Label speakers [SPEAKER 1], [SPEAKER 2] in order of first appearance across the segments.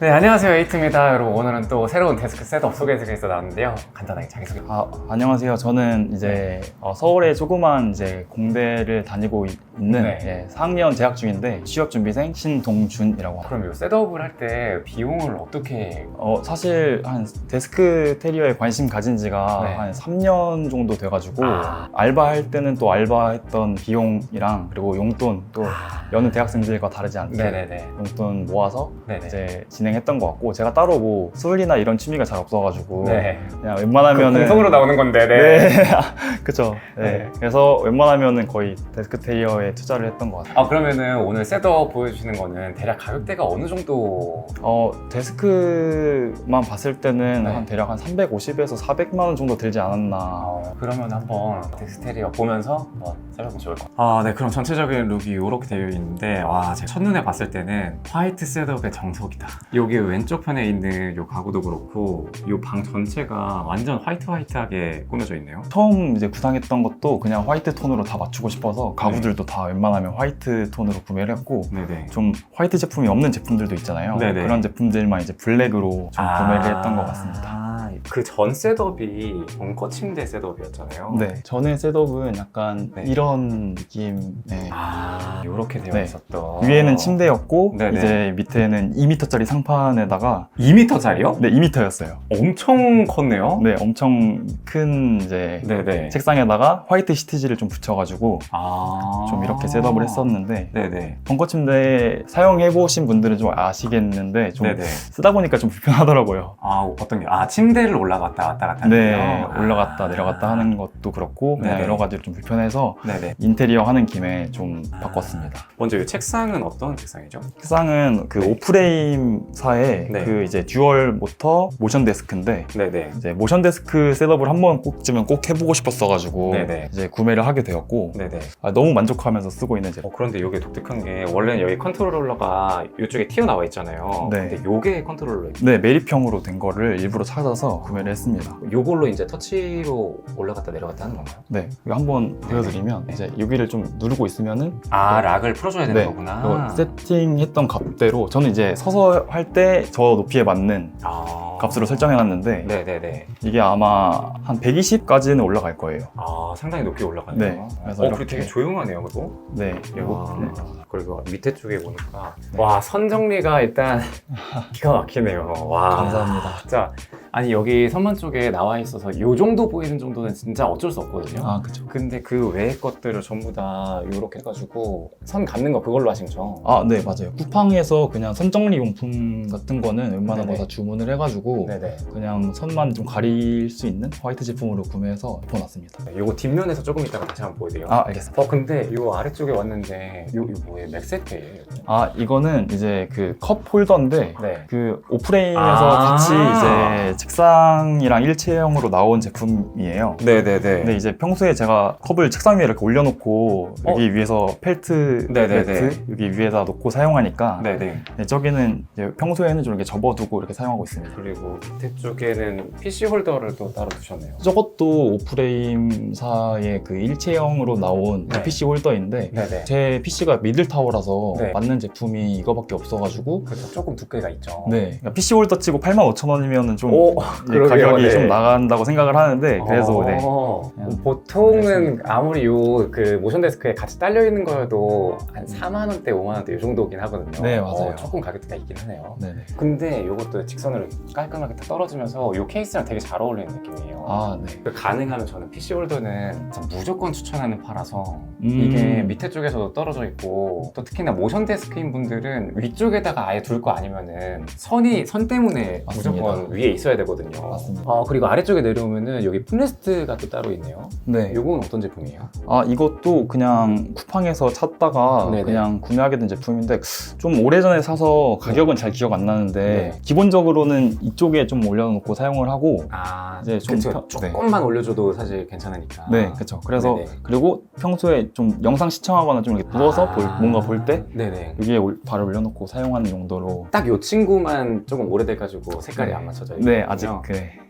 [SPEAKER 1] 네, 안녕하세요. 에이트입니다. 여러분, 오늘은 또 새로운 데스크 셋업 소개해드리겠습니다. 나왔는데요. 간단하게 자기소개.
[SPEAKER 2] 아, 안녕하세요. 저는 이제 어, 서울의 조그만 이제 공대를 다니고 있- 있는
[SPEAKER 1] 네.
[SPEAKER 2] 예, 4학년 재학 중인데 취업 준비생 신동준이라고 합니다.
[SPEAKER 1] 그럼 이 셋업을 할 때 비용을 어떻게
[SPEAKER 2] 어, 사실 한 데스크 테리어에 관심 가진 지가
[SPEAKER 1] 네.
[SPEAKER 2] 한 3년 정도 돼가지고
[SPEAKER 1] 아.
[SPEAKER 2] 알바할 때는 또 알바했던 비용이랑 그리고 용돈 또 여느 대학생들과 다르지 않게
[SPEAKER 1] 네네네.
[SPEAKER 2] 용돈 모아서
[SPEAKER 1] 네네.
[SPEAKER 2] 이제 진행했던 것 같고 제가 따로 뭐 술이나 이런 취미가 잘 없어가지고
[SPEAKER 1] 네.
[SPEAKER 2] 그냥
[SPEAKER 1] 그
[SPEAKER 2] 웬만하면은
[SPEAKER 1] 공성으로 나오는 건데, 네.
[SPEAKER 2] 네, 그쵸. 네.
[SPEAKER 1] 네.
[SPEAKER 2] 그래서 웬만하면은 거의 데스크 테리어에 투자를 했던 것 같아요.
[SPEAKER 1] 아, 그러면은 오늘 셋업 보여주시는 거는 대략 가격대가 어느 정도
[SPEAKER 2] 어, 데스크만 봤을 때는
[SPEAKER 1] 네.
[SPEAKER 2] 한 대략 한 350에서 400만 원 정도 들지 않았나.
[SPEAKER 1] 어, 그러면 한번 텍스테리어 보면서 한번 살펴보면 좋을 것 같아요. 아, 네. 그럼 전체적인 룩이 이렇게 되어 있는 데, 와, 제가 첫눈에 봤을 때는 화이트 셋업의 정석이다. 여기 왼쪽 편에 있는 이 가구도 그렇고, 이 방 전체가 완전 화이트 화이트하게 꾸며져 있네요.
[SPEAKER 2] 처음 이제 구상했던 것도 그냥 화이트 톤으로 다 맞추고 싶어서 가구들도 다 웬만하면 화이트 톤으로 구매를 했고
[SPEAKER 1] 네네.
[SPEAKER 2] 좀 화이트 제품이 없는 제품들도 있잖아요.
[SPEAKER 1] 네네.
[SPEAKER 2] 그런 제품들만 이제 블랙으로 좀 구매를 했던 것 같습니다.
[SPEAKER 1] 아, 그전 셋업이 벙커 침대 셋업이었잖아요.
[SPEAKER 2] 네, 전에 셋업은 약간
[SPEAKER 1] 네.
[SPEAKER 2] 이런 느낌. 네.
[SPEAKER 1] 아, 이렇게 되어
[SPEAKER 2] 네.
[SPEAKER 1] 있었던.
[SPEAKER 2] 위에는 침대였고
[SPEAKER 1] 네네.
[SPEAKER 2] 이제 밑에는 2m짜리 상판에다가
[SPEAKER 1] 2m짜리요?
[SPEAKER 2] 네 2m였어요.
[SPEAKER 1] 엄청 컸네요.
[SPEAKER 2] 네 엄청 큰 이제
[SPEAKER 1] 네네.
[SPEAKER 2] 책상에다가 화이트 시티지를 좀 붙여가지고
[SPEAKER 1] 아.
[SPEAKER 2] 좀 이렇게 셋업을 했었는데
[SPEAKER 1] 네네.
[SPEAKER 2] 벙커 침대 사용해 보신 분들은 좀 아시겠는데 좀
[SPEAKER 1] 네네.
[SPEAKER 2] 쓰다 보니까 좀 불편하더라고요.
[SPEAKER 1] 아, 어떤 게? 아, 침대 를 올라갔다 왔다 갔다 하는
[SPEAKER 2] 네? 올라갔다
[SPEAKER 1] 아.
[SPEAKER 2] 내려갔다 하는 것도 그렇고 그냥
[SPEAKER 1] 네네.
[SPEAKER 2] 여러 가지로 좀 불편해서
[SPEAKER 1] 네네.
[SPEAKER 2] 인테리어 하는 김에 좀
[SPEAKER 1] 아.
[SPEAKER 2] 바꿨습니다.
[SPEAKER 1] 먼저 이 책상은 어떤 책상이죠?
[SPEAKER 2] 책상은 그 오프레임사의
[SPEAKER 1] 네.
[SPEAKER 2] 그 이제 듀얼 모터 모션 데스크인데
[SPEAKER 1] 네네.
[SPEAKER 2] 이제 모션 데스크 셋업을 한번 꼭지면 꼭 해보고 싶었어가지고
[SPEAKER 1] 네네.
[SPEAKER 2] 이제 구매를 하게 되었고
[SPEAKER 1] 네네.
[SPEAKER 2] 아, 너무 만족하면서 쓰고 있는 제품.
[SPEAKER 1] 어, 그런데 이게 독특한 게 원래는 여기 컨트롤러가 이쪽에 튀어나와 있잖아요.
[SPEAKER 2] 네.
[SPEAKER 1] 근데 요게 컨트롤러.
[SPEAKER 2] 네 매립형으로 된 거를 일부러 찾아서 구매를 했습니다.
[SPEAKER 1] 요걸로 이제 터치로 올라갔다 내려갔다 하는 건가요?
[SPEAKER 2] 네 이거 한번 보여드리면
[SPEAKER 1] 네.
[SPEAKER 2] 이제 여기를 좀 누르고 있으면은
[SPEAKER 1] 아, 락을 풀어줘야 되는
[SPEAKER 2] 네,
[SPEAKER 1] 거구나.
[SPEAKER 2] 이거 세팅했던 값대로 저는 이제 서서 할 때 저 높이에 맞는
[SPEAKER 1] 아.
[SPEAKER 2] 값으로 설정해놨는데
[SPEAKER 1] 네네네.
[SPEAKER 2] 이게 아마 한 120까지는 올라갈 거예요.
[SPEAKER 1] 아, 상당히 높게 올라가네요.
[SPEAKER 2] 네, 그래서
[SPEAKER 1] 어,
[SPEAKER 2] 이렇게-
[SPEAKER 1] 그리고 되게 조용하네요, 그거.
[SPEAKER 2] 네
[SPEAKER 1] 와,
[SPEAKER 2] 네.
[SPEAKER 1] 그리고 밑에 쪽에 보니까
[SPEAKER 2] 네.
[SPEAKER 1] 와선 정리가 일단 기가 막히네요. 와
[SPEAKER 2] 감사합니다.
[SPEAKER 1] 진짜 아니 여기 선반 쪽에 나와 있어서 요 정도 보이는 정도는 진짜 어쩔 수 없거든요.
[SPEAKER 2] 아 그죠.
[SPEAKER 1] 근데 그 외의 것들을 전부 다 이렇게 해가지고 선 감는 거 그걸로 하신 거죠?
[SPEAKER 2] 아, 네, 맞아요. 쿠팡에서 그냥 선 정리 용품 같은 거는 웬만한. 거 다 주문을 해가지고
[SPEAKER 1] 네네.
[SPEAKER 2] 그냥 선만 좀 가릴 수 있는 화이트 제품으로 구매해서 입어놨습니다.
[SPEAKER 1] 네, 요거 뒷면에서 조금 이따가 다시 한번 보여드려요.
[SPEAKER 2] 아, 알겠습니다.
[SPEAKER 1] 어 근데 요 아래쪽에 왔는데 요, 요 뭐예요? 맥세트예요?
[SPEAKER 2] 아, 이거는 이제 그 컵 홀더인데
[SPEAKER 1] 네.
[SPEAKER 2] 그 오프레임에서
[SPEAKER 1] 아.
[SPEAKER 2] 같이 이제 책상이랑 일체형으로 나온 제품이에요.
[SPEAKER 1] 네네네.
[SPEAKER 2] 근데 이제 평소에 제가 컵을 책상 위에 이렇게 올려놓고
[SPEAKER 1] 어?
[SPEAKER 2] 여기 위에서 펠트
[SPEAKER 1] 네네네.
[SPEAKER 2] 매트 여기 위에다 놓고 사용하니까
[SPEAKER 1] 네네.
[SPEAKER 2] 네, 저기는 이제 평소에는 좀 이렇게 접어두고 이렇게 사용하고 있습니다.
[SPEAKER 1] 그리고 밑에 쪽에는 PC 홀더를 또 따로 두셨네요.
[SPEAKER 2] 저것도 오프레임사의 그 일체형으로 나온
[SPEAKER 1] 네.
[SPEAKER 2] PC 홀더인데
[SPEAKER 1] 네네.
[SPEAKER 2] 제 PC가 미들 타워라서
[SPEAKER 1] 네.
[SPEAKER 2] 맞는 제품이 이거밖에 없어가지고
[SPEAKER 1] 그래서 조금 두께가 있죠.
[SPEAKER 2] 네 그러니까 PC 홀더 치고 85,000원이면 좀
[SPEAKER 1] 오,
[SPEAKER 2] 이제
[SPEAKER 1] 그러게요,
[SPEAKER 2] 가격이
[SPEAKER 1] 네.
[SPEAKER 2] 좀 나간다고 생각을 하는데 그래서 네.
[SPEAKER 1] 어, 보통은. 아무리 요 그 모션 데스크에 같이 딸려 있는 거여도 한 4만 원대, 5만 원대 이 정도긴 하거든요.
[SPEAKER 2] 네, 맞아요.
[SPEAKER 1] 어, 조금 가격대가 있긴 하네요.
[SPEAKER 2] 네.
[SPEAKER 1] 근데 이것도 직선으로 깔끔하게 딱 떨어지면서 이 케이스랑 되게 잘 어울리는 느낌이에요.
[SPEAKER 2] 아 네.
[SPEAKER 1] 그 가능하면 저는 PC 홀더는 무조건 추천하는 파라서
[SPEAKER 2] 음.
[SPEAKER 1] 이게 밑에 쪽에서도 떨어져 있고 또 특히나 모션 데스크인 분들은 위쪽에다가 아예 둘 거 아니면은 선이 선 때문에
[SPEAKER 2] 맞습니다.
[SPEAKER 1] 무조건 위에 있어야 되거든요.
[SPEAKER 2] 맞습니다.
[SPEAKER 1] 어, 그리고 아래쪽에 내려오면은 여기 풋레스트가 또 따로 있네요.
[SPEAKER 2] 네.
[SPEAKER 1] 요건 어떤 제품이에요?
[SPEAKER 2] 아 이것도 그냥 쿠팡에서 찾다가
[SPEAKER 1] 네네.
[SPEAKER 2] 그냥 구매하게 된 제품인데 좀 오래전에 사서 가격은 잘 기억 안 나는데
[SPEAKER 1] 네.
[SPEAKER 2] 기본적으로는 이쪽에 좀 올려놓고 사용을 하고
[SPEAKER 1] 아,
[SPEAKER 2] 이제 좀
[SPEAKER 1] 그쵸.
[SPEAKER 2] 펴- 네.
[SPEAKER 1] 조금만 올려줘도 사실 괜찮으니까.
[SPEAKER 2] 네, 그렇죠. 그래서
[SPEAKER 1] 네네.
[SPEAKER 2] 그리고 평소에 좀 영상 시청하거나 좀 이렇게 누워서
[SPEAKER 1] 아.
[SPEAKER 2] 볼- 뭔가 볼 때
[SPEAKER 1] 네네.
[SPEAKER 2] 여기에 올- 바로 올려놓고 사용하는 용도로
[SPEAKER 1] 딱 요 친구만 조금 오래돼가지고 색깔이
[SPEAKER 2] 네.
[SPEAKER 1] 안 맞춰져
[SPEAKER 2] 네. 아직 그
[SPEAKER 1] 아.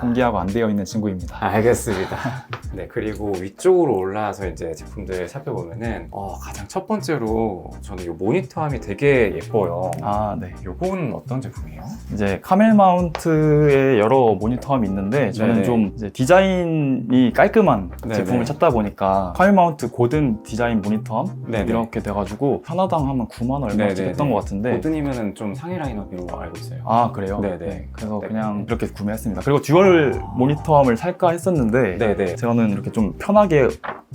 [SPEAKER 2] 동기하고 안 되어 있는 친구입니다.
[SPEAKER 1] 알겠습니다. 네, 그리고 위쪽으로 올라와서 이제 제품들 살펴보면은 어, 가장 첫 번째로 저는 이 모니터함이 되게 예뻐요.
[SPEAKER 2] 아, 네.
[SPEAKER 1] 요거는 어떤 제품이에요?
[SPEAKER 2] 이제 카멜 마운트의 여러 모니터함이 있는데 저는
[SPEAKER 1] 네네.
[SPEAKER 2] 좀 이제 디자인이 깔끔한
[SPEAKER 1] 네네.
[SPEAKER 2] 제품을 찾다 보니까 카멜 마운트 고든 디자인 모니터함
[SPEAKER 1] 네네.
[SPEAKER 2] 이렇게 돼가지고 하나당 하면 9만 원 얼마
[SPEAKER 1] 네네네.
[SPEAKER 2] 했던 것 같은데
[SPEAKER 1] 고든이면은 좀 상위 라인업으로 알고 있어요.
[SPEAKER 2] 아 그래요?
[SPEAKER 1] 네네.
[SPEAKER 2] 그래서
[SPEAKER 1] 네.
[SPEAKER 2] 그냥 이렇게 구매했습니다. 그리고 듀얼
[SPEAKER 1] 아.
[SPEAKER 2] 모니터함을 살까 했었는데
[SPEAKER 1] 네네.
[SPEAKER 2] 저는 이렇게 좀 편하게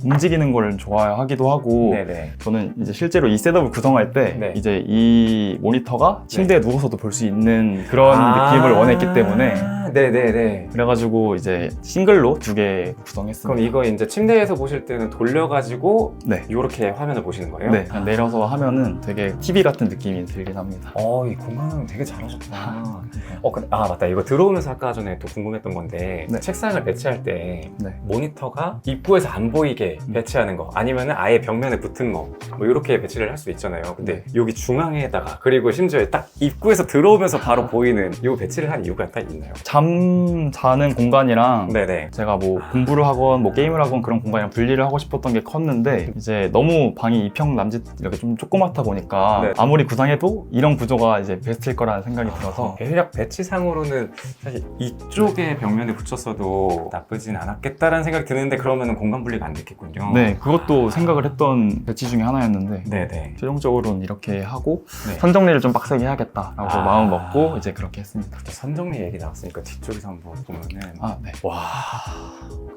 [SPEAKER 2] 움직이는 걸 좋아하기도 하고
[SPEAKER 1] 네네.
[SPEAKER 2] 저는 이제 실제로 이 셋업을 구성할 때
[SPEAKER 1] 네.
[SPEAKER 2] 이제 이 모니터가 침대에 누워서도 볼 수 있는 그런
[SPEAKER 1] 아.
[SPEAKER 2] 느낌을 원했기 때문에
[SPEAKER 1] 네네네.
[SPEAKER 2] 그래가지고 이제 싱글로 두 개 구성했습니다.
[SPEAKER 1] 그럼 이거 이제 침대에서 보실 때는 돌려가지고
[SPEAKER 2] 네.
[SPEAKER 1] 이렇게 화면을 보시는 거예요?
[SPEAKER 2] 네, 그냥 내려서 하면은 되게 TV 같은 느낌이 들긴 합니다.
[SPEAKER 1] 어, 이 공간은 되게 잘하셨다. 어, 근데, 아, 맞다. 이거 들어오면서 아까 전에 또 궁금했던 건데,
[SPEAKER 2] 네.
[SPEAKER 1] 책상을 배치할 때,
[SPEAKER 2] 네.
[SPEAKER 1] 모니터가 입구에서 안 보이게
[SPEAKER 2] 음.
[SPEAKER 1] 배치하는 거, 아니면은 아예 벽면에 붙은 거, 뭐, 이렇게 배치를 할 수 있잖아요. 근데
[SPEAKER 2] 네.
[SPEAKER 1] 여기 중앙에다가, 그리고 심지어 딱 입구에서 들어오면서 바로 보이는 이 배치를 한 이유가 딱 있나요?
[SPEAKER 2] 잠 자는 공간이랑
[SPEAKER 1] 네네.
[SPEAKER 2] 제가 뭐 공부를 하건 뭐 게임을 하건 그런 공간이랑 분리를 하고 싶었던 게 컸는데 이제 너무 방이 이평 남짓 이렇게 좀 조그맣다 보니까
[SPEAKER 1] 네.
[SPEAKER 2] 아무리 구상해도 이런 구조가 이제 베스트일 거라는 생각이 들어서
[SPEAKER 1] 대략 배치상으로는 사실 이쪽에 벽면에 붙였어도 나쁘진 않았겠다라는 생각이 드는데, 그러면은 공간 분리가 안 됐겠 군요.
[SPEAKER 2] 네 그것도 생각을 했던 배치 중에 하나였는데
[SPEAKER 1] 네네.
[SPEAKER 2] 최종적으로는 이렇게 하고
[SPEAKER 1] 네.
[SPEAKER 2] 선정리를 좀 빡세게 해야겠다라고
[SPEAKER 1] 아.
[SPEAKER 2] 마음 먹고 이제 그렇게 했습니다.
[SPEAKER 1] 또 선정리 얘기 나왔으니까 뒤쪽에서 한번 보면은
[SPEAKER 2] 아 네.
[SPEAKER 1] 와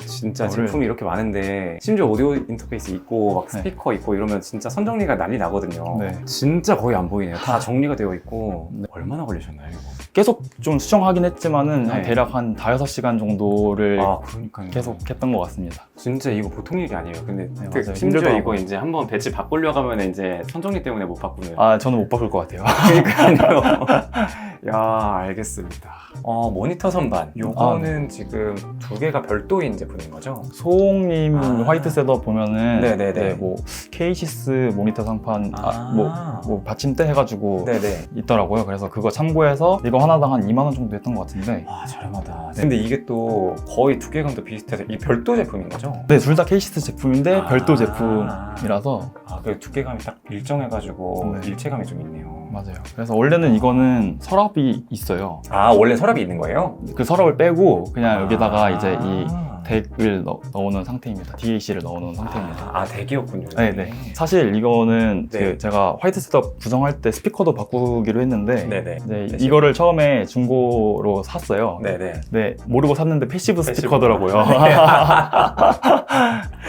[SPEAKER 1] 진짜
[SPEAKER 2] 이거를-
[SPEAKER 1] 제품이 이렇게 많은데 심지어 오디오 인터페이스 있고 막
[SPEAKER 2] 네.
[SPEAKER 1] 스피커 있고 이러면 진짜 선정리가 난리 나거든요
[SPEAKER 2] 네.
[SPEAKER 1] 진짜 거의 안 보이네요 다 정리가 되어 있고
[SPEAKER 2] 네.
[SPEAKER 1] 얼마나 걸리셨나요 이거?
[SPEAKER 2] 계속 좀 수정하긴 했지만은 한
[SPEAKER 1] 네.
[SPEAKER 2] 대략 한 5, 6시간 정도를
[SPEAKER 1] 아 그러니까요
[SPEAKER 2] 계속 했던 것 같습니다.
[SPEAKER 1] 진짜 이거 보통 일이 아니에요 근데
[SPEAKER 2] 네,
[SPEAKER 1] 그
[SPEAKER 2] 맞아요.
[SPEAKER 1] 심지어
[SPEAKER 2] 힘들더라고요.
[SPEAKER 1] 이거 이제 한번 배치 바꾸려고 하면 이제 선정리 때문에 못 바꾸는
[SPEAKER 2] 아 저는 못 바꿀 것 같아요.
[SPEAKER 1] 그러니까요 야 알겠습니다 어 모니터 선반 요거는 지금 두 개가 별도인 제품인 거죠?
[SPEAKER 2] 소홍님
[SPEAKER 1] 아.
[SPEAKER 2] 화이트 셋업 보면은
[SPEAKER 1] 네네네.
[SPEAKER 2] 네, 뭐 케이시스 모니터 상판 아,
[SPEAKER 1] 아.
[SPEAKER 2] 뭐, 뭐 받침대 해가지고
[SPEAKER 1] 네네
[SPEAKER 2] 있더라고요. 그래서 그거 참고해서 이거 하나당 한 2만 원 정도 했던 것 같은데
[SPEAKER 1] 아 저렴하다.
[SPEAKER 2] 네.
[SPEAKER 1] 근데 이게 또 거의 두께감도 비슷해서 이 별도 제품인 거죠?
[SPEAKER 2] 네, 둘 다 케이시스 제품인데
[SPEAKER 1] 아.
[SPEAKER 2] 별도 제품이라서
[SPEAKER 1] 아, 그 두께감이 딱 일정해가지고
[SPEAKER 2] 네.
[SPEAKER 1] 일체감이 좀 있네요.
[SPEAKER 2] 맞아요. 그래서 원래는 이거는 서랍이 있어요.
[SPEAKER 1] 아 원래 서랍이 있는 거예요?
[SPEAKER 2] 그 서랍을 빼고 그냥 여기다가
[SPEAKER 1] 아.
[SPEAKER 2] 이제 이 덱을 넣, 넣어놓은 상태입니다. DAC를 넣어놓은 상태입니다.
[SPEAKER 1] 아, 아 덱이었군요.
[SPEAKER 2] 네, 네. 사실 이거는
[SPEAKER 1] 네.
[SPEAKER 2] 그 제가 화이트 셋업 구성할 때 스피커도 바꾸기로 했는데
[SPEAKER 1] 네네.
[SPEAKER 2] 네,
[SPEAKER 1] 패시브.
[SPEAKER 2] 이거를 처음에 중고로 샀어요.
[SPEAKER 1] 네네.
[SPEAKER 2] 네, 모르고 샀는데 패시브
[SPEAKER 1] 패시브.
[SPEAKER 2] 스피커더라고요.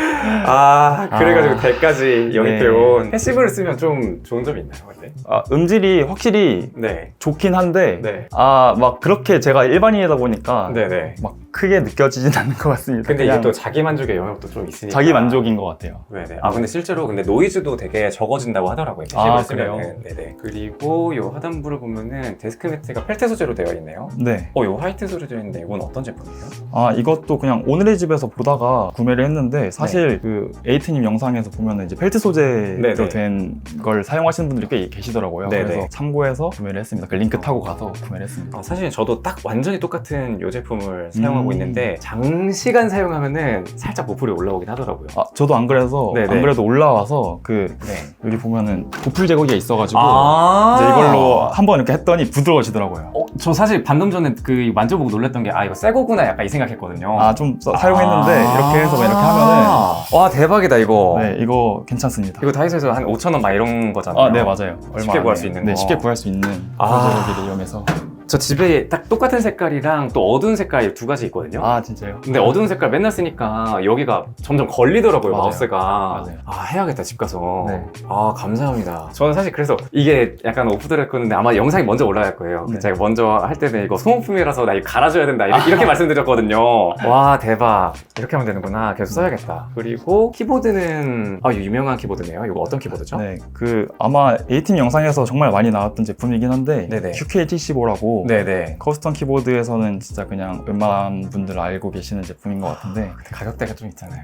[SPEAKER 1] 아 그래가지고
[SPEAKER 2] 아.
[SPEAKER 1] 덱까지
[SPEAKER 2] 네.
[SPEAKER 1] 영입해온 패시브를 쓰면 좀 좋은 점이 있나요, 근데?
[SPEAKER 2] 아, 음질이 확실히
[SPEAKER 1] 네.
[SPEAKER 2] 좋긴 한데
[SPEAKER 1] 네.
[SPEAKER 2] 아, 막 그렇게 제가 일반인이다 보니까
[SPEAKER 1] 네네.
[SPEAKER 2] 막 크게 느껴지진 않는 것 같습니다.
[SPEAKER 1] 근데
[SPEAKER 2] 그냥
[SPEAKER 1] 이게 또 자기 만족의 영역도 좀 있으니까.
[SPEAKER 2] 자기 만족인 것 같아요.
[SPEAKER 1] 네네. 아 근데 실제로 근데 노이즈도 되게 적어진다고 하더라고요.
[SPEAKER 2] 아,
[SPEAKER 1] 패시브를
[SPEAKER 2] 그래요?
[SPEAKER 1] 쓰면은. 네네. 그리고 이 하단부를 보면은 데스크 매트가 펠트 소재로 되어 있네요.
[SPEAKER 2] 네.
[SPEAKER 1] 어, 이 화이트 소재로 되어 있는데 이건 어떤 제품이에요?
[SPEAKER 2] 아, 이것도 그냥 오늘의 집에서 보다가 구매를 했는데 사실 그 에이트님 영상에서 보면은 이제 펠트 소재로. 된 걸 사용하시는 분들이 꽤 계시더라고요.
[SPEAKER 1] 네네.
[SPEAKER 2] 그래서 참고해서 구매를 했습니다. 그 링크 타고 가서 구매를 했습니다.
[SPEAKER 1] 아, 사실 저도 딱 완전히 똑같은 이 제품을 사용하고
[SPEAKER 2] 음.
[SPEAKER 1] 있는데 장시간 사용하면은 살짝 보풀이 올라오긴 하더라고요.
[SPEAKER 2] 아, 저도 안 그래서
[SPEAKER 1] 네네.
[SPEAKER 2] 안 그래도 올라와서 그
[SPEAKER 1] 네.
[SPEAKER 2] 여기 보면은 보풀 제거기가 있어가지고
[SPEAKER 1] 아~
[SPEAKER 2] 이제 이걸로 한번 이렇게 했더니 부드러워지더라고요.
[SPEAKER 1] 어, 저 사실 방금 전에 그 만져보고 놀랐던 게 아 이거 새 거구나 약간 이 생각했거든요.
[SPEAKER 2] 아 좀 사용했는데
[SPEAKER 1] 아.
[SPEAKER 2] 이렇게 해서 막 이렇게 하면은
[SPEAKER 1] 와 대박이다 이거.
[SPEAKER 2] 네 이거 괜찮습니다.
[SPEAKER 1] 이거 다이소에서 한 5천 원 막 이런 거잖아요.
[SPEAKER 2] 아 네 맞아요. 얼마
[SPEAKER 1] 쉽게
[SPEAKER 2] 안
[SPEAKER 1] 구할
[SPEAKER 2] 해요.
[SPEAKER 1] 수 있는
[SPEAKER 2] 네
[SPEAKER 1] 거.
[SPEAKER 2] 쉽게 구할 수 있는
[SPEAKER 1] 아.
[SPEAKER 2] 보풀 제거기를 이용해서
[SPEAKER 1] 저 집에 딱 똑같은 색깔이랑 또 어두운 색깔 두 가지 있거든요.
[SPEAKER 2] 아 진짜요?
[SPEAKER 1] 근데 어두운 색깔 맨날 쓰니까 여기가 점점 걸리더라고요
[SPEAKER 2] 맞아요.
[SPEAKER 1] 마우스가
[SPEAKER 2] 맞아요.
[SPEAKER 1] 아 해야겠다 집 가서
[SPEAKER 2] 네.
[SPEAKER 1] 아 감사합니다 저는 사실 그래서 이게 약간 오프 더 레코드인데 아마 영상이 먼저 올라갈 거예요
[SPEAKER 2] 네.
[SPEAKER 1] 제가 먼저 할 때는 이거 소모품이라서 나 이거 갈아줘야 된다 이렇게, 이렇게 말씀드렸거든요 와 대박 이렇게 하면 되는구나 계속 써야겠다 그리고 키보드는 아 이거 유명한 키보드네요 이거 어떤 키보드죠?
[SPEAKER 2] 네, 그 아마 에이팀 영상에서 정말 많이 나왔던 제품이긴 한데
[SPEAKER 1] 네네.
[SPEAKER 2] QK75라고
[SPEAKER 1] 네네
[SPEAKER 2] 커스텀 키보드에서는 진짜 그냥 웬만한 분들 알고 계시는 제품인 것 같은데
[SPEAKER 1] 근데 가격대가 좀 있잖아요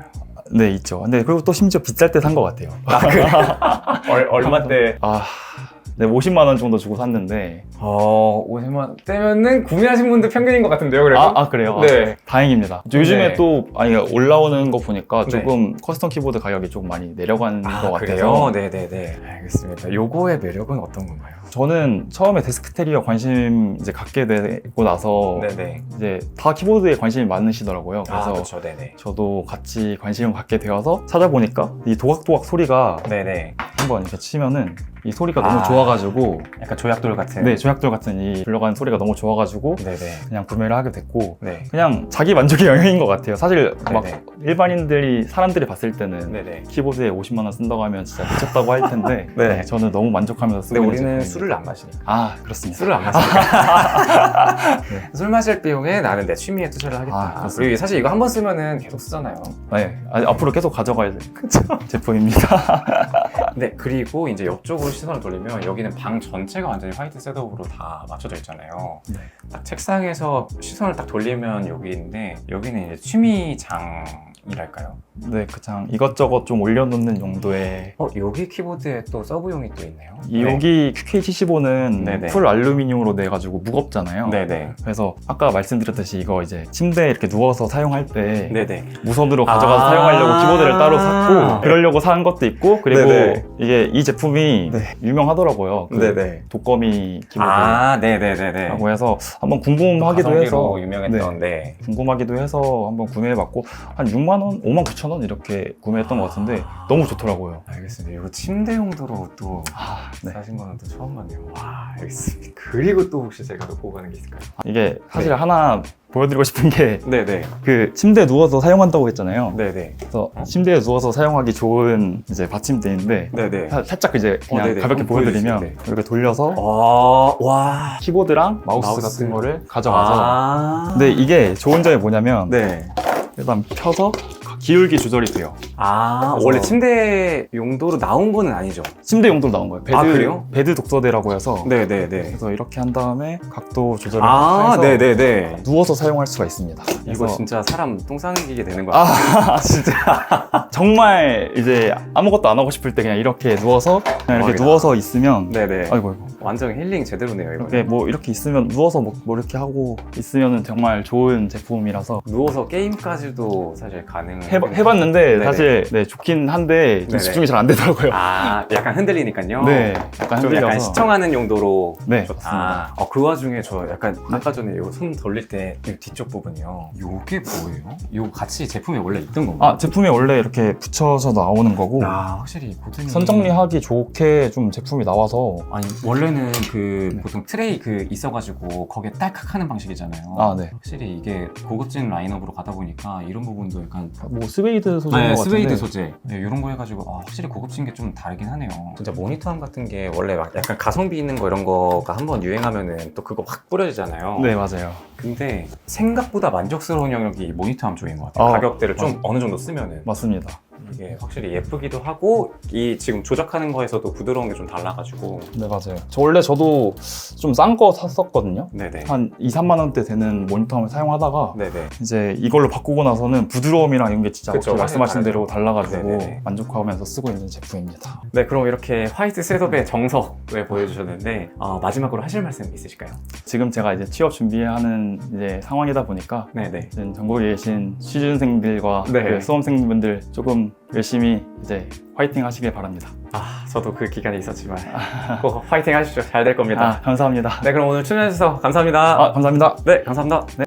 [SPEAKER 2] 네 있죠. 근데 그리고 또 심지어 비쌀 때 산 것 같아요.
[SPEAKER 1] 얼, 얼마인데
[SPEAKER 2] 아 네, 50만 원 정도 주고 샀는데
[SPEAKER 1] 어, 50만 떼면은 구매하신 분들 평균인 것 같은데요, 그래도?
[SPEAKER 2] 아, 아, 그래요?
[SPEAKER 1] 네.
[SPEAKER 2] 아, 다행입니다. 요즘에
[SPEAKER 1] 네.
[SPEAKER 2] 또 아니 올라오는 거 보니까
[SPEAKER 1] 네.
[SPEAKER 2] 조금 커스텀 키보드 가격이 좀 많이 내려간
[SPEAKER 1] 아,
[SPEAKER 2] 것? 같아서
[SPEAKER 1] 네네네. 알겠습니다. 요거의 매력은 어떤 건가요?
[SPEAKER 2] 저는 처음에 데스크테리어 관심 이제 갖게 되고 나서
[SPEAKER 1] 네네.
[SPEAKER 2] 이제 다 키보드에 관심이 많으시더라고요.
[SPEAKER 1] 아,
[SPEAKER 2] 그래서
[SPEAKER 1] 그렇죠. 네네.
[SPEAKER 2] 저도 같이 관심을 갖게 되어서 찾아보니까 이 도각도각 소리가
[SPEAKER 1] 네네.
[SPEAKER 2] 한번 이렇게 치면은 이 소리가 너무
[SPEAKER 1] 아.
[SPEAKER 2] 좋아가지고
[SPEAKER 1] 약간 조약돌 같은.
[SPEAKER 2] 네 조약돌 같은 이 불러가는 소리가 너무 좋아가지고
[SPEAKER 1] 네네.
[SPEAKER 2] 그냥 구매를 하게 됐고
[SPEAKER 1] 네.
[SPEAKER 2] 그냥 자기 만족의 영역인 것 같아요. 사실 막
[SPEAKER 1] 네네.
[SPEAKER 2] 일반인들이 사람들이 봤을 때는
[SPEAKER 1] 네네.
[SPEAKER 2] 키보드에 50만 원 쓴다고 하면 진짜 미쳤다고 할 텐데
[SPEAKER 1] 네.
[SPEAKER 2] 네, 저는 너무 만족하면서 쓰고
[SPEAKER 1] 근데
[SPEAKER 2] 있는
[SPEAKER 1] 우리는
[SPEAKER 2] 제품입니다.
[SPEAKER 1] 술을 안 마시니까.
[SPEAKER 2] 아 그렇습니다.
[SPEAKER 1] 술을 안 마시니까.
[SPEAKER 2] 네.
[SPEAKER 1] 술 마실 비용에 나는 내 취미에 투자를 하겠다.
[SPEAKER 2] 아, 그렇습니다.
[SPEAKER 1] 그리고 사실 이거 한 번 쓰면은 계속 쓰잖아요.
[SPEAKER 2] 네, 아니, 앞으로 계속 가져가야 될 제품입니다.
[SPEAKER 1] 네, 그리고 이제 옆쪽으로 시선을 돌리면 여기는 방 전체가 완전히 화이트 셋업으로 다 맞춰져 있잖아요.
[SPEAKER 2] 네.
[SPEAKER 1] 딱 책상에서 시선을 딱 돌리면 여기인데 여기는 이제 취미장 이랄까요?
[SPEAKER 2] 네, 그냥 이것저것 좀 올려놓는 용도의
[SPEAKER 1] 어, 여기 키보드에 또 서브용이 또 있네요.
[SPEAKER 2] 이 여기 QK75는
[SPEAKER 1] 네네.
[SPEAKER 2] 풀 알루미늄으로 돼 가지고 무겁잖아요.
[SPEAKER 1] 네, 네.
[SPEAKER 2] 그래서 아까 말씀드렸듯이 이거 이제 침대에 이렇게 누워서 사용할 때
[SPEAKER 1] 네, 네.
[SPEAKER 2] 무선으로 가져가서
[SPEAKER 1] 아.
[SPEAKER 2] 사용하려고 키보드를 따로 샀고 그러려고 산 것도 있고 그리고
[SPEAKER 1] 네네.
[SPEAKER 2] 이게 이 제품이
[SPEAKER 1] 네.
[SPEAKER 2] 유명하더라고요. 그
[SPEAKER 1] 네네.
[SPEAKER 2] 독거미 키보드.
[SPEAKER 1] 아, 네, 네, 네, 네.
[SPEAKER 2] 라고 해서 한번 궁금하기도 해서
[SPEAKER 1] 유명했던 네.
[SPEAKER 2] 궁금하기도 해서 한번 구매해 봤고 한 6만 원, 5만 9천 원 이렇게 구매했던 것 같은데 너무 좋더라고요.
[SPEAKER 1] 알겠습니다. 이거 침대 용도로 또
[SPEAKER 2] 아, 네.
[SPEAKER 1] 사신 거는 또 처음 봤네요. 와, 알겠습니다. 그리고 또 혹시 제가 또 보고하는 게 있을까요?
[SPEAKER 2] 이게 사실
[SPEAKER 1] 네.
[SPEAKER 2] 하나 보여드리고 싶은 게
[SPEAKER 1] 네, 네.
[SPEAKER 2] 그 침대에 누워서 사용한다고 했잖아요.
[SPEAKER 1] 네, 네.
[SPEAKER 2] 그래서 침대에 누워서 사용하기 좋은 이제 받침대인데
[SPEAKER 1] 네, 네.
[SPEAKER 2] 사- 살짝 이제 그냥
[SPEAKER 1] 어, 네네.
[SPEAKER 2] 가볍게
[SPEAKER 1] 한번
[SPEAKER 2] 보여드리면
[SPEAKER 1] 보여주세요.
[SPEAKER 2] 이렇게 돌려서
[SPEAKER 1] 어, 와.
[SPEAKER 2] 키보드랑 마우스,
[SPEAKER 1] 마우스.
[SPEAKER 2] 같은 거를 가져가서
[SPEAKER 1] 아.
[SPEAKER 2] 근데 이게 좋은 점이 뭐냐면
[SPEAKER 1] 네.
[SPEAKER 2] 일단 펴서 기울기 조절이 돼요.
[SPEAKER 1] 아,
[SPEAKER 2] 그래서-
[SPEAKER 1] 원래 침대 용도로 나온 거는 아니죠?
[SPEAKER 2] 침대 용도로 나온 거예요. 베드,
[SPEAKER 1] 아, 그래요?
[SPEAKER 2] 베드 독서대라고 해서
[SPEAKER 1] 네, 네, 네.
[SPEAKER 2] 그래서 이렇게 한 다음에 각도 조절을
[SPEAKER 1] 아,
[SPEAKER 2] 해서
[SPEAKER 1] 네, 네, 네.
[SPEAKER 2] 누워서 사용할 수가 있습니다.
[SPEAKER 1] 이거
[SPEAKER 2] 그래서
[SPEAKER 1] 진짜 사람 똥 싸기게 되는 거 같아요.
[SPEAKER 2] 아 진짜 정말 이제 아무것도 안 하고 싶을 때 그냥 이렇게 누워서 그냥 이렇게
[SPEAKER 1] 대박이다.
[SPEAKER 2] 누워서 있으면
[SPEAKER 1] 네, 네.
[SPEAKER 2] 아이고 아이고
[SPEAKER 1] 완전 힐링 제대로네요, 이거.
[SPEAKER 2] 이렇게 뭐 이렇게 있으면 누워서 뭐, 뭐 이렇게 하고 있으면은 정말 좋은 제품이라서
[SPEAKER 1] 누워서 게임까지도 사실 가능.
[SPEAKER 2] 해봐, 해봤는데
[SPEAKER 1] 네네.
[SPEAKER 2] 사실 네, 좋긴 한데 좀
[SPEAKER 1] 네네.
[SPEAKER 2] 집중이 잘 안 되더라고요.
[SPEAKER 1] 아, 약간 흔들리니까요.
[SPEAKER 2] 네, 약간
[SPEAKER 1] 좀
[SPEAKER 2] 흔들려서
[SPEAKER 1] 약간 시청하는 용도로
[SPEAKER 2] 네,
[SPEAKER 1] 좋다.
[SPEAKER 2] 맞습니다.
[SPEAKER 1] 어, 그 와중에 저 약간 아까 전에 이거 손 돌릴 때이 뒤쪽 부분이요. 요게 뭐예요? 이거 같이 제품에 원래 있던 건가요?
[SPEAKER 2] 아 제품이 원래 이렇게 붙여서 나오는 거고
[SPEAKER 1] 아, 확실히 고등이
[SPEAKER 2] 선정리하기 좋게 좀 제품이 나와서
[SPEAKER 1] 아니 원래 는 그
[SPEAKER 2] 네.
[SPEAKER 1] 보통 트레이 그 있어가지고 거기에 딸깍 하는 방식이잖아요.
[SPEAKER 2] 아 네.
[SPEAKER 1] 확실히 이게 고급진 라인업으로 가다 보니까 이런 부분도 약간
[SPEAKER 2] 뭐 스웨이드 소재인
[SPEAKER 1] 네, 스웨이드 소재 네, 이런 거 해가지고 아, 확실히 고급진 게 좀 다르긴 하네요. 진짜 모니터함 같은 게 원래 막 약간 가성비 있는 거 이런 거가 한번 유행하면은 또 그거 확 뿌려지잖아요.
[SPEAKER 2] 네 맞아요.
[SPEAKER 1] 근데 생각보다 만족스러운 영역이 이 모니터함 쪽인 것 같아요.
[SPEAKER 2] 아,
[SPEAKER 1] 가격대를 좀. 어느 정도 쓰면은
[SPEAKER 2] 맞습니다.
[SPEAKER 1] 이게 확실히 예쁘기도 하고 이 지금 조작하는 거에서도 부드러운 게 좀 달라가지고
[SPEAKER 2] 네 맞아요. 저 원래 저도 좀 싼 거 샀었거든요.
[SPEAKER 1] 네네.
[SPEAKER 2] 한 2, 3만 원대 되는 모니터를 사용하다가
[SPEAKER 1] 네네.
[SPEAKER 2] 이제 이걸로 바꾸고 나서는 부드러움이랑 이런 게 진짜
[SPEAKER 1] 그쵸,
[SPEAKER 2] 말씀하신 대로 달라가지고
[SPEAKER 1] 네네네.
[SPEAKER 2] 만족하면서 쓰고 있는 제품입니다.
[SPEAKER 1] 네, 그럼 이렇게 화이트 셋업의 정석을 보여주셨는데 어, 마지막으로 하실 말씀 있으실까요?
[SPEAKER 2] 지금 제가 이제 취업 준비하는 이제 상황이다 보니까
[SPEAKER 1] 네네.
[SPEAKER 2] 이제 전국에 계신 취준생들과
[SPEAKER 1] 네.
[SPEAKER 2] 그 수험생분들 조금 열심히 이제 화이팅 하시길 바랍니다.
[SPEAKER 1] 아, 저도 그 기간에 있었지만 꼭 화이팅 하십시오. 잘 될 겁니다.
[SPEAKER 2] 아, 감사합니다.
[SPEAKER 1] 네, 그럼 오늘 출연해주셔서 감사합니다.
[SPEAKER 2] 아, 감사합니다.
[SPEAKER 1] 네, 감사합니다. 네.